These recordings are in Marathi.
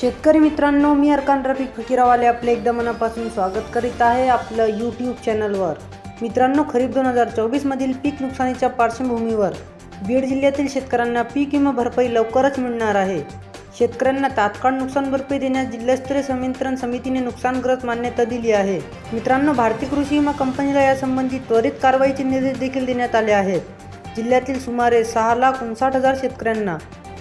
शेतकरी मित्रांनो मी अरकान रफिक फकीरावाले आपले एकदा मनापासून स्वागत करीत आहे आपलं यूट्यूब चॅनलवर मित्रांनो खरीप दोन हजार चोवीसमधील पीक नुकसानीच्या पार्श्वभूमीवर बीड जिल्ह्यातील शेतकऱ्यांना पीक विमा भरपाई लवकरच मिळणार आहे. शेतकऱ्यांना तात्काळ नुकसान भरपाई देण्यास जिल्हास्तरीय संवितरण समितीने नुकसानग्रस्त मान्यता दिली आहे. मित्रांनो भारतीय कृषी विमा कंपनीला यासंबंधी त्वरित कारवाईचे निर्देश देखील देण्यात आले आहेत. जिल्ह्यातील सुमारे सहा लाख उनसाठ हजार शेतकऱ्यांना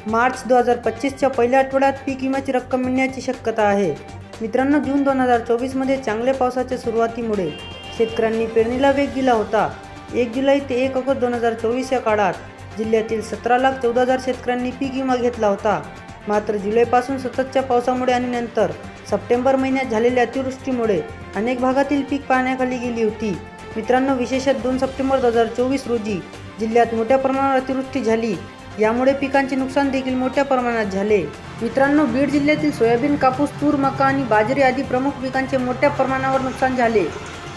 मार्च दोन हजार पच्चीसच्या पहिल्या आठवड्यात पीक विम्याची रक्कम मिळण्याची शक्यता आहे. मित्रांनो जून दोन हजार चोवीसमध्ये चांगल्या पावसाच्या सुरुवातीमुळे शेतकऱ्यांनी पेरणीला वेग दिला होता. एक जुलै ते एक ऑगस्ट दोन हजार चोवीस या काळात जिल्ह्यातील सतरा लाख चौदा हजार शेतकऱ्यांनी पीक विमा घेतला होता. मात्र जुलैपासून सततच्या पावसामुळे आणि नंतर सप्टेंबर महिन्यात झालेल्या अतिवृष्टीमुळे अनेक भागातील पीक पाण्याखाली गेली होती. मित्रांनो विशेषतः दोन सप्टेंबर दोन हजार चोवीस रोजी जिल्ह्यात मोठ्या प्रमाणावर अतिवृष्टी झाली. यामुळे पिकांचे नुकसान देखील मोठ्या प्रमाणात झाले. मित्रांनो बीड जिल्ह्यातील सोयाबीन कापूस तूर मका आणि बाजरी आदी प्रमुख पिकांचे मोठ्या प्रमाणावर नुकसान झाले.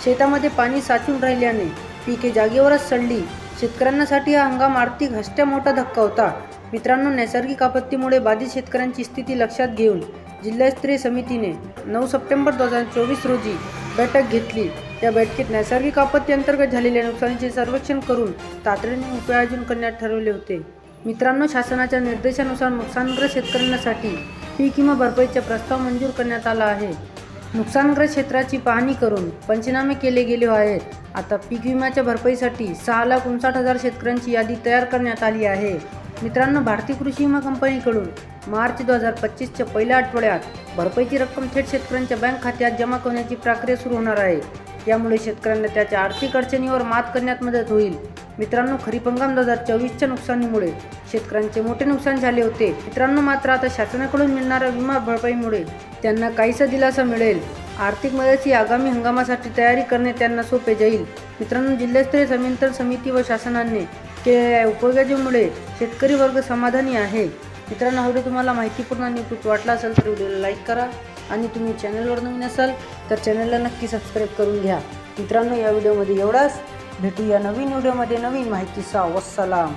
शेतामध्ये पाणी साचून राहिल्याने पिके जागेवरच सडली. शेतकऱ्यांसाठी हा हंगाम आर्थिक हष्ट्या मोठा धक्का होता. मित्रांनो नैसर्गिक आपत्तीमुळे बाधित शेतकऱ्यांची स्थिती लक्षात घेऊन जिल्हास्तरीय समितीने नऊ सप्टेंबर दोन हजार चोवीस रोजी बैठक घेतली. या बैठकीत नैसर्गिक आपत्ती अंतर्गत झालेल्या नुकसानीचे सर्वेक्षण करून तातडीने उपाययोजन करण्यात ठरवले होते. मित्रांनो शासनाच्या निर्देशानुसार नुकसानग्रस्त शेतकऱ्यांसाठी पीक विमा भरपाईचा प्रस्ताव मंजूर करण्यात आला आहे. नुकसानग्रस्त क्षेत्राची पाहणी करून पंचनामे केले गेले आहेत. आता पीक विम्याच्या भरपाईसाठी सहा लाख उनसाठ हजार शेतकऱ्यांची यादी तयार करण्यात आली आहे. मित्रांनो भारतीय कृषी विमा कंपनीकडून मार्च दोन हजार पच्चीसच्या पहिल्या आठवड्यात भरपाईची रक्कम थेट शेतकऱ्यांच्या बँक खात्यात जमा करण्याची प्रक्रिया सुरू होणार आहे. यामुळे शेतकऱ्यांना त्याच्या आर्थिक अडचणीवर मात करण्यात मदत होईल. मित्रांनो खरीप हंगाम दोन हजार चोवीसच्या नुकसानीमुळे शेतकऱ्यांचे मोठे नुकसान झाले होते. मित्रांनो मात्र आता शासनाकडून मिळणाऱ्या विमा भरपाईमुळे त्यांना काहीसा दिलासा मिळेल. आर्थिक मदतीची आगामी हंगामासाठी तयारी करणे त्यांना सोपे जाईल. मित्रांनो जिल्हास्तरीय समिंतर समिती व शासनाने केलेल्या उपयोगामुळे शेतकरी वर्ग समाधानी आहे. मित्रांनो हा तुम्हाला माहितीपूर्ण आणि उपयुक्त वाटला असेल तर व्हिडिओला लाईक करा आणि तुम्ही चॅनलवर नवीन असाल तर चॅनलला नक्की सबस्क्राईब करून घ्या. मित्रांनो या व्हिडिओमध्ये एवढाच. भेटूया नवीन व्हिडिओमध्ये नवीन माहितीसह. वसलाम